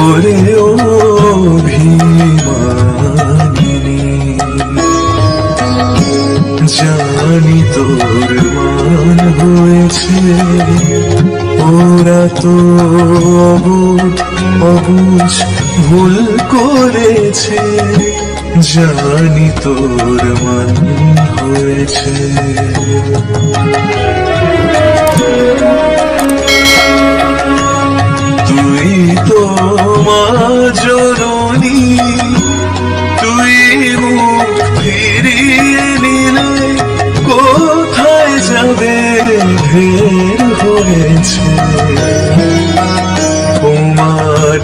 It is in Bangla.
ওরে ও ভীমানিনী জানি তোর মান হয়েছে ওরা তো অবুধ অবুঝ ভুল করেছে জানি তোর মান হয়েছে। হয়েছে। তোমার